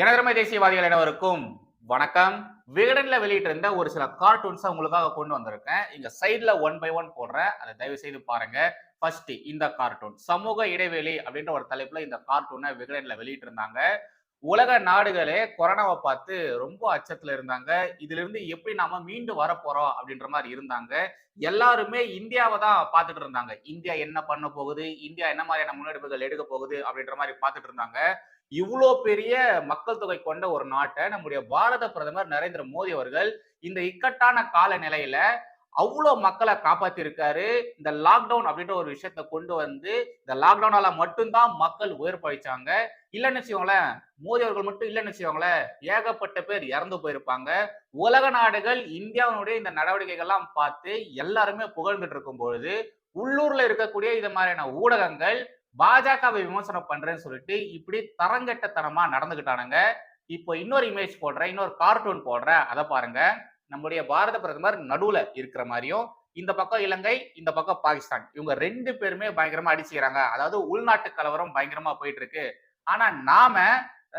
எனதரமை தேசியவாதிகள் அனைவருக்கும் வணக்கம். விகடனில் வெளியிட்டு இருந்த ஒரு சில கார்ட்டூன்ஸை உங்களுக்காக கொண்டு வந்திருக்கேன். இங்க சைடில் ஒன் பை ஒன் போடுறேன். அதை தயவு செய்து பாருங்க. ஃபர்ஸ்ட் இந்த கார்ட்டூன் சமூக இடைவெளி அப்படின்ற ஒரு தலைப்புல இந்த கார்ட்டூனை விகடனில் வெளியிட்டு இருந்தாங்க உலக நாடுகளே கொரோனாவை பார்த்து ரொம்ப அச்சத்துல இருந்தாங்க. இதுல இருந்து எப்படி நாம மீண்டு வர போறோம் அப்படின்ற மாதிரி இருந்தாங்க. எல்லாருமே இந்தியாவை தான் பார்த்துட்டு இருந்தாங்க. இந்தியா என்ன பண்ண போகுது? இந்தியா என்ன மாதிரியான முன்னெடுப்புகள் எடுக்க போகுது அப்படின்ற மாதிரி பார்த்துட்டு இருந்தாங்க. இவ்வளோ பெரிய மக்கள் தொகை கொண்ட ஒரு நாட்டை நம்முடைய பாரத பிரதமர் நரேந்திர மோடி அவர்கள் இந்த இக்கட்டான கால நிலையில அவ்வளோ மக்களை காப்பாத்திருக்காரு. இந்த லாக்டவுன் அப்படின்ற ஒரு விஷயத்த கொண்டு வந்து இந்த லாக்டவுனால மட்டும்தான் மக்கள் உயிர் பழிச்சாங்க. இல்லைன்னு வச்சுக்கோங்களேன் மோடி அவர்கள் மட்டும் இல்லைன்னு வச்சுக்கோங்களேன் ஏகப்பட்ட பேர் இறந்து போயிருப்பாங்க. உலக நாடுகள் இந்தியாவினுடைய இந்த நடவடிக்கைகள்லாம் பார்த்து எல்லாருமே புகழ்ந்துட்டு இருக்கும் பொழுது உள்ளூர்ல இருக்கக்கூடிய இது மாதிரியான ஊடகங்கள் பாஜகவை விமர்சனம் பண்றேன்னு சொல்லிட்டு இப்படி தரங்கட்டத்தனமா நடந்துகிட்டானுங்க. இப்போ இன்னொரு இமேஜ் போடுறேன் இன்னொரு கார்ட்டூன் போடுறேன். அதை பாருங்க. நம்முடைய பாரத பிரதமர் நடுவுல இருக்கிற மாதிரியும் இந்த பக்கம் இலங்கை இந்த பக்கம் பாகிஸ்தான். இவங்க ரெண்டு பேருமே பயங்கரமா அடிச்சுக்கிறாங்க. அதாவது உள்நாட்டு கலவரம் பயங்கரமா போயிட்டு இருக்கு ஆனா நாம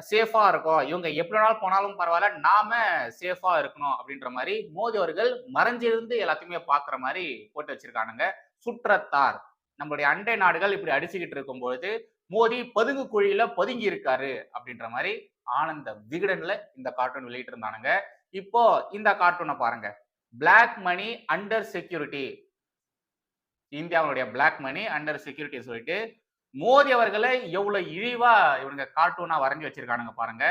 சேஃபா இருக்கோம். இவங்க எப்படி வேணாலும் போனாலும் பரவாயில்ல. நாம சேஃபா இருக்கணும் அப்படின்ற மாதிரி மோதி அவர்கள் மறைஞ்சிருந்து எல்லாத்தையுமே பாக்குற மாதிரி போட்டு வச்சிருக்கானுங்க. சுற்றத்தார். நம்மளுடைய அண்டை நாடுகள் இப்படி அடிச்சுக்கிட்டு இருக்கும்பொழுது மோடி பதுங்கு குழியில பதுங்கி இருக்காரு அப்படின்ற மாதிரி ஆனந்த விகடன்ல இந்த கார்ட்டூன் வெளியிட்டு இருந்தானுங்க இப்போ இந்த கார்ட்டூனை பாருங்க. பிளாக் மணி அண்டர் செக்யூரிட்டி இந்தியாவுடைய பிளாக் மணி அண்டர் செக்யூரிட்டி சொல்லிட்டு மோடி அவர்களை எவ்வளவு இழிவா இவனுங்க கார்ட்டூனா வரைஞ்சி வச்சிருக்கானுங்க பாருங்க.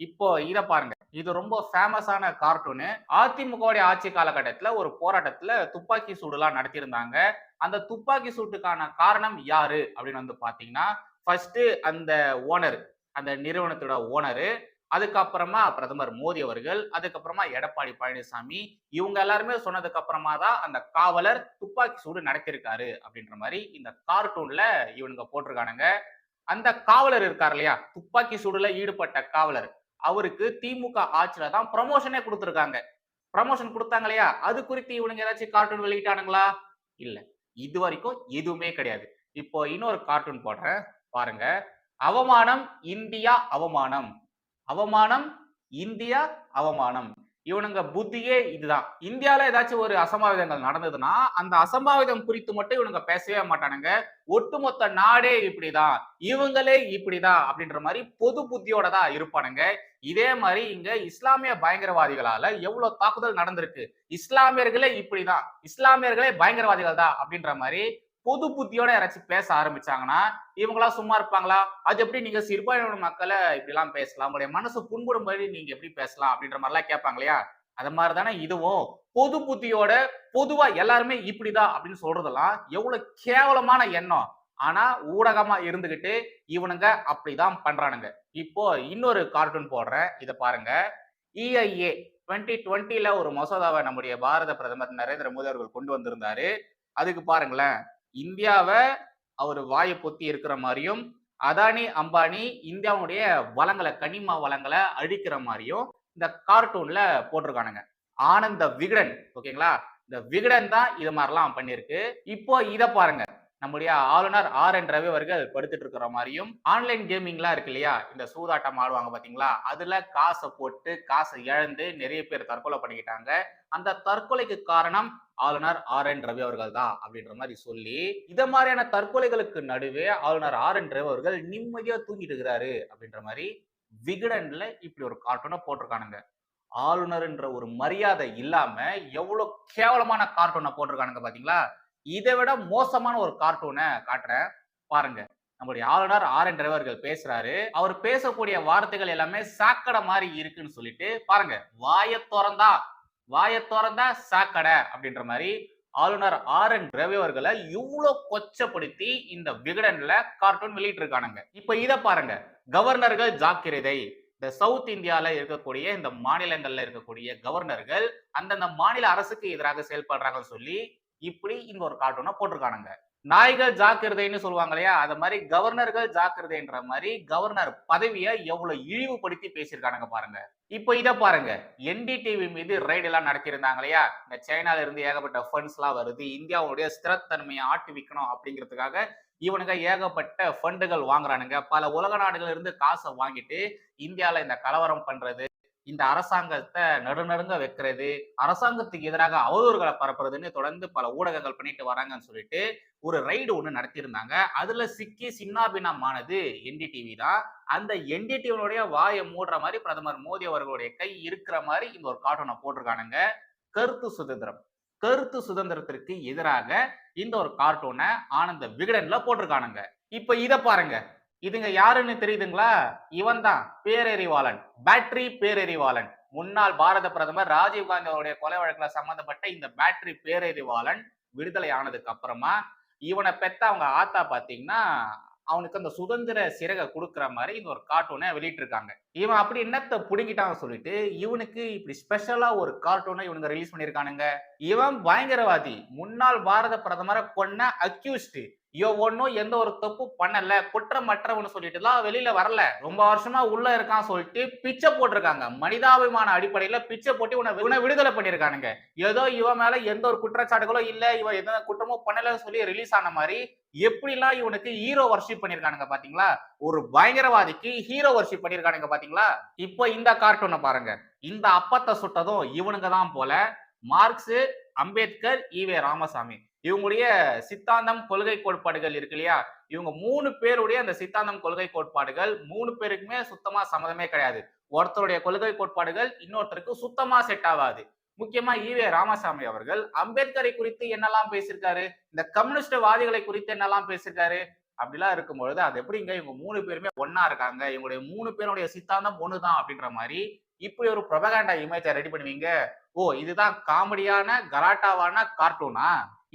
இப்போ இதை பாருங்க. இது ரொம்ப ஃபேமஸான கார்ட்டூனு அதிமுகவுடைய ஆட்சி காலகட்டத்தில் ஒரு போராட்டத்தில் துப்பாக்கி சூடுலாம் நடத்தியிருந்தாங்க. அந்த துப்பாக்கி சூட்டுக்கான காரணம் யாரு? அப்படின்னு வந்து பார்த்தீங்கன்னா ஃபர்ஸ்ட் அந்த ஓனர் அந்த நிறுவனத்தோட ஓனரு அதுக்கப்புறமா பிரதமர் மோடி அவர்கள் அதுக்கப்புறமா எடப்பாடி பழனிசாமி இவங்க எல்லாருமே சொன்னதுக்கு அப்புறமா தான் அந்த காவலர் துப்பாக்கி சூடு நடத்திருக்காரு அப்படின்ற மாதிரி இந்த கார்ட்டூன்ல இவனுங்க போட்டிருக்கானுங்க. அந்த காவலர் இருக்கார் இல்லையா? துப்பாக்கி சூடுல ஈடுபட்ட காவலர். அவருக்கு திமுக ஆட்சியில தான் ப்ரமோஷனே கொடுத்துருக்காங்க. ப்ரமோஷன் கொடுத்தாங்க இல்லையா அது குறித்து இவனுங்க ஏதாச்சும் கார்ட்டூன் வெளியிட்டானுங்களா? இல்ல. இது வரைக்கும் எதுவுமே கிடையாது. இப்போ இன்னொரு கார்ட்டூன் போடுறேன். பாருங்க. அவமானம் இந்தியா அவமானம். அவமானம் இந்தியா அவமானம். இவனுங்க புத்தியே இதுதான். இந்தியால ஏதாச்சும் ஒரு அசம்பாவிதங்கள் நடந்ததுன்னா அந்த அசம்பாவிதம் குறித்து மட்டும் இவனுங்க பேசவே மாட்டானுங்க. ஒட்டுமொத்த நாடே இப்படிதான். இவங்களே இப்படிதான் அப்படின்ற மாதிரி பொது புத்தியோட தான் இருப்பானுங்க. இதே மாதிரி இங்க இஸ்லாமிய பயங்கரவாதிகளால எவ்வளவு தாக்குதல் நடந்திருக்கு? இஸ்லாமியர்களே இப்படிதான். இஸ்லாமியர்களே பயங்கரவாதிகள் தான் அப்படின்ற மாதிரி பொது புத்தியோட யாராச்சும் பேச ஆரம்பிச்சாங்கன்னா இவங்களா சும்மா இருப்பாங்களா? அது எப்படி நீங்க சிறுபான்மையோட மக்களை இப்படி எல்லாம் பேசலாம்? உங்களுடைய மனசு மாதிரி நீங்க எப்படி பேசலாம்? அப்படின்ற மாதிரி எல்லாம் கேட்பாங்க இல்லையா? அது மாதிரி தானே இதுவும். பொது புத்தியோட பொதுவா எல்லாருமே இப்படிதான் அப்படின்னு சொல்றதெல்லாம் எவ்வளவு கேவலமான எண்ணம். ஆனா ஊடகமா இருந்துகிட்டு இவனுங்க அப்படிதான் பண்றானுங்க. இப்போ இன்னொரு கார்ட்டூன் போடுறேன். இதை பாருங்க. இஐஏ டுவெண்ட்டி டுவெண்ட்டில ஒரு மசோதாவை நம்முடைய பாரத பிரதமர் நரேந்திர மோடி அவர்கள் கொண்டு வந்திருந்தாரு. அதுக்கு பாருங்களேன். இந்தியாவை அவர் வாயை பொத்தி இருக்கிற மாதிரியும் அதானி அம்பானி இந்தியாவுடைய வளங்களை கனிம வளங்களை அழிக்கிற மாதிரியும் இந்த கார்ட்டூன்ல போட்டிருக்கானுங்க. ஆனந்த விகடன் ஓகேங்களா? இந்த விகடன் தான் இது மாதிரிலாம் பண்ணியிருக்கு. இப்போ இதை பாருங்க. நம்முடைய ஆளுநர் ஆர் என் ரவி அவர்கள் படுத்துட்டு இருக்கிற மாதிரியும் ஆன்லைன் கேமிங்லாம் இருக்கு இல்லையா? இந்த சூதாட்டம் ஆடுவாங்க பாத்தீங்களா அதுல காசை போட்டு காசை இழந்து நிறைய பேர் தற்கொலை பண்ணிக்கிட்டாங்க. அந்த தற்கொலைக்கு காரணம் ஆளுநர் ஆர் என் ரவி அவர்கள் தான் அப்படின்ற மாதிரி சொல்லி இத மாதிரியான தற்கொலைகளுக்கு நடுவே ஆளுநர் ஆர் என் ரவி அவர்கள் நிம்மதியா தூங்கிட்டு இருக்கிறாரு அப்படின்ற மாதிரி விகடன்ல இப்படி ஒரு கார்ட்டூனை போட்டிருக்கானுங்க. ஆளுநர்ன்ற ஒரு மரியாதை இல்லாம எவ்வளவு கேவலமான கார்ட்டூனை போட்டிருக்கானுங்க பாத்தீங்களா இதை விட மோசமான ஒரு கார்ட்டூனை காட்டுறேன். பாருங்க. நம்முடைய ஆளுநர் ஆர் என் அவர்கள் பேசுறாரு. அவர் பேசக்கூடிய வார்த்தைகள் எல்லாமே சாக்கடை மாதிரி இருக்குன்னு சொல்லிட்டு பாருங்க. வாய திறந்தா வாய திறந்தா சாக்கடை அப்படின்ற மாதிரி ஆளுநர் ஆர் என் ரவி அவர்களை இவ்வளவு கொச்சப்படுத்தி இந்த விகடன்ல கார்ட்டூன் வெளியிட்டு இருக்கானுங்க இப்ப இதை பாருங்க. கவர்னர்கள் ஜாக்கிரதை. இந்த சவுத் இந்தியால இருக்கக்கூடிய இந்த மாநிலங்கள்ல இருக்கக்கூடிய கவர்னர்கள் அந்தந்த மாநில அரசுக்கு எதிராக செயல்படுறாங்கன்னு சொல்லி இப்படி இங்க ஒரு கார்ட்டூனை போட்டிருக்கானுங்க. நாய்கள் ஜாக்கிரதைன்னு சொல்லுவாங்க இல்லையா? அது மாதிரி கவர்னர்கள் ஜாக்கிரதைன்ற மாதிரி கவர்னர் பதவியை எவ்வளவு இழிவுபடுத்தி பேசியிருக்கானுங்க பாருங்க. இப்போ இதை பாருங்க. என்டிடிவி மீது ரைடு எல்லாம் நடத்தியிருந்தாங்க இல்லையா? இந்த சைனால இருந்து ஏகப்பட்ட ஃபண்ட்ஸ் எல்லாம் வருது. இந்தியாவுடைய ஸ்திரத்தன்மையை ஆட்டுவிக்கணும் அப்படிங்கிறதுக்காக இவனுங்க ஏகப்பட்ட ஃபண்டுகள் வாங்குறானுங்க. பல உலக நாடுகள் இருந்து காசை வாங்கிட்டு இந்தியாவில் இந்த கலவரம் பண்றது இந்த அரசாங்கத்தை நடுநடுங்க வைக்கிறது அரசாங்கத்துக்கு எதிராக அவதூறுகளை பரப்புறதுன்னு தொடர்ந்து பல ஊடகங்கள் பண்ணிட்டு வராங்கன்னு சொல்லிட்டு ஒரு ரைடு ஒன்று நடத்தியிருந்தாங்க. அதுல சிக்கி சின்னாபினமானது என்டிடிவி தான். அந்த என்டிடிவினுடைய வாயை மூடுற மாதிரி பிரதமர் மோடி அவர்களுடைய கை இருக்கிற மாதிரி இந்த ஒரு கார்ட்டூனை போட்டிருக்கானுங்க. கருத்து சுதந்திரம். கருத்து சுதந்திரத்திற்கு எதிராக இந்த ஒரு கார்ட்டூனை ஆனந்த விகடன்ல போட்டிருக்கானுங்க. இப்ப இதை பாருங்க. இதுங்க யாருன்னு தெரியுதுங்களா? இவன் தான் பேரறிவாளன். பேட்டரி பேரறிவாளன். முன்னாள் பாரத பிரதமர் ராஜீவ்காந்தி அவருடைய கொலை வழக்குல சம்பந்தப்பட்ட இந்த பேட்டரி பேரறிவாளன் விடுதலை ஆனதுக்கு அப்புறமா இவனை பெத்த அவங்க ஆத்தா பாத்தீங்கன்னா அவனுக்கு அந்த சுதந்திர சிறகை கொடுக்குற மாதிரி இந்த ஒரு கார்ட்டூனை வெளியிட்டிருக்காங்க. இவன் அப்படி என்னத்தை புடுங்கிட்டான்னு சொல்லிட்டு இவனுக்கு இப்படி ஸ்பெஷலா ஒரு கார்ட்டூனை இவனுங்க ரிலீஸ் பண்ணியிருக்கானுங்க. இவன் பயங்கரவாதி. முன்னாள் பாரத பிரதமரை கொன்ன அக்யூஸ்டு ஐயோ ஒன்றும் எந்த ஒரு தப்பு பண்ணல குற்றமற்றவனு சொல்லிட்டுலாம் வெளியில வரல. ரொம்ப வருஷமா உள்ள இருக்கான் சொல்லிட்டு பிச்சை போட்டிருக்காங்க. மனிதாபிமான அடிப்படையில பிச்சை போட்டு உன இவனை விடுதலை பண்ணியிருக்கானுங்க. ஏதோ இவன் மேல எந்த ஒரு குற்றச்சாட்டுகளோ இல்ல இவன் எந்த குற்றமும் பண்ணலன்னு சொல்லி ரிலீஸ் ஆன மாதிரி எப்படிலாம் இவனுக்கு ஹீரோ வர்ஷிப் பண்ணியிருக்கானுங்க பாத்தீங்களா? ஒரு பயங்கரவாதிக்கு ஹீரோ வர்ஷிப் பண்ணியிருக்கானுங்க பாத்தீங்களா? இப்போ இந்த கார்ட்டூனை பாருங்க. இந்த அப்பத்தை சுட்டதும் இவனுங்க தான் போல. Marx Ambedkar E V Ramasamy. இவங்களுடைய சித்தாந்தம் கொள்கை கோட்பாடுகள் இருக்கு இல்லையா? இவங்க மூணு பேருடைய அந்த சித்தாந்தம் கொள்கை கோட்பாடுகள் மூணு பேருக்குமே சுத்தமா சம்மதமே கிடையாது. ஒருத்தருடைய கொள்கை கோட்பாடுகள் இன்னொருத்தருக்கு சுத்தமா செட் ஆகாது. முக்கியமா ஈவே ராமசாமி அவர்கள் அம்பேத்கரை குறித்து என்னெல்லாம் பேசியிருக்காரு? இந்த கம்யூனிஸ்ட் வாதிகளை குறித்து என்னெல்லாம் பேசியிருக்காரு? அப்படிலாம் இருக்கும்பொழுது அது எப்படிங்க இவங்க மூணு பேருமே ஒன்னா இருக்காங்க? இவங்களுடைய மூணு பேருடைய சித்தாந்தம் ஒண்ணுதான் அப்படின்ற மாதிரி இப்படி ஒரு ப்ரொபகேண்டா இமேஜை ரெடி பண்ணுவீங்க. ஓ இதுதான் காமெடியான கலாட்டாவான கார்ட்டூனா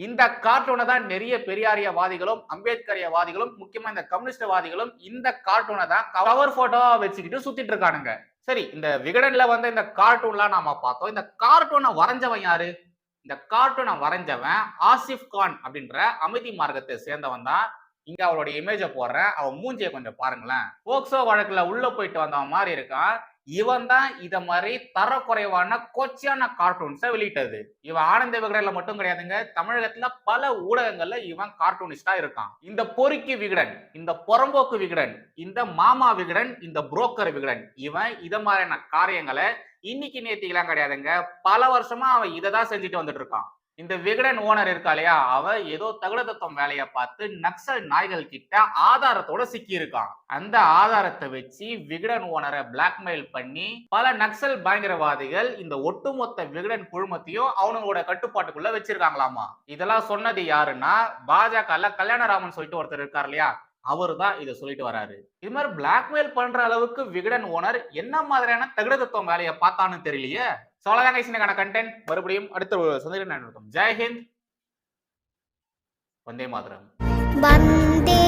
இந்த கார்ட்டூனை தான் நிறைய பெரியாரியவாதிகளும் அம்பேத்கரியவாதிகளும் முக்கியமா இந்த கம்யூனிஸ்டவாதிகளும் இந்த கார்ட்டூனை தான் கவர் போட்டோவா வச்சுக்கிட்டு சுத்திட்டு இருக்கானுங்க. சரி இந்த விகடன்ல வந்து இந்த கார்ட்டூன்லாம் நாம பார்த்தோம். இந்த கார்ட்டூனை வரைஞ்சவன் யாரு? இந்த கார்ட்டூனை வரைஞ்சவன் ஆசிஃப் கான் அப்படின்ற அமைதி மார்க்கத்தை சேர்ந்தவன் தான். இங்க அவளுடைய இமேஜை போடுறேன். அவன் மூஞ்சியை கொஞ்சம் பாருங்களேன். போக்சோ வழக்குல உள்ள போயிட்டு வந்தவன் மாதிரி இருக்கான். இவன் தான் இத மாதிரி தரக்குறைவான கொச்சியான கார்ட்டூன்ஸை வெளியிட்டது. இவன் ஆனந்த விகடன்ல மட்டும் கிடையாதுங்க தமிழகத்துல பல ஊடகங்கள்ல இவன் கார்ட்டூனிஸ்டா இருக்கான். இந்த பொறுக்கி விகடன் இந்த புறம்போக்கு விகடன் இந்த மாமா விகடன் இந்த புரோக்கர் விகடன் இவன் இத மாதிரியான காரியங்களை இன்னைக்கு நேத்திக்கெல்லாம் கிடையாதுங்க. பல வருஷமா அவன் இதை தான் செஞ்சுட்டு வந்துட்டு இருக்கான். இந்த விகடன் ஓனர் இருக்கா இல்லையா? அவ ஏதோ தகுட தத்துவம் வேலையை பார்த்து நக்சல் நாய்கள் கிட்ட ஆதாரத்தோட சிக்கி இருக்கான் அந்த ஆதாரத்தை வச்சு விகடன் ஓனரை பிளாக்மெயில் பண்ணி பல நக்சல் பயங்கரவாதிகள் இந்த ஒட்டுமொத்த விகடன் குழுமத்தையும் அவனுங்களோட கட்டுப்பாட்டுக்குள்ள வச்சிருக்காங்களாமா? இதெல்லாம் சொன்னது யாருன்னா பாஜக கல்யாணராமன் சொல்லிட்டு ஒருத்தர் இருக்கார் இல்லையா? அவர் தான் இதை சொல்லிட்டு வராரு. இது மாதிரி பிளாக்மெயில் பண்ற அளவுக்கு விகடன் ஓனர் என்ன மாதிரியான தகடதத்துவம் வேலையை பார்த்தான்னு தெரியலையே. ஸோ அவ்வளோதான் கண்டென்ட் மறுபடியும் அடுத்த ஒரு சந்திரன் ஜெய் ஹிந்த். வந்தே மாதரம். வந்தே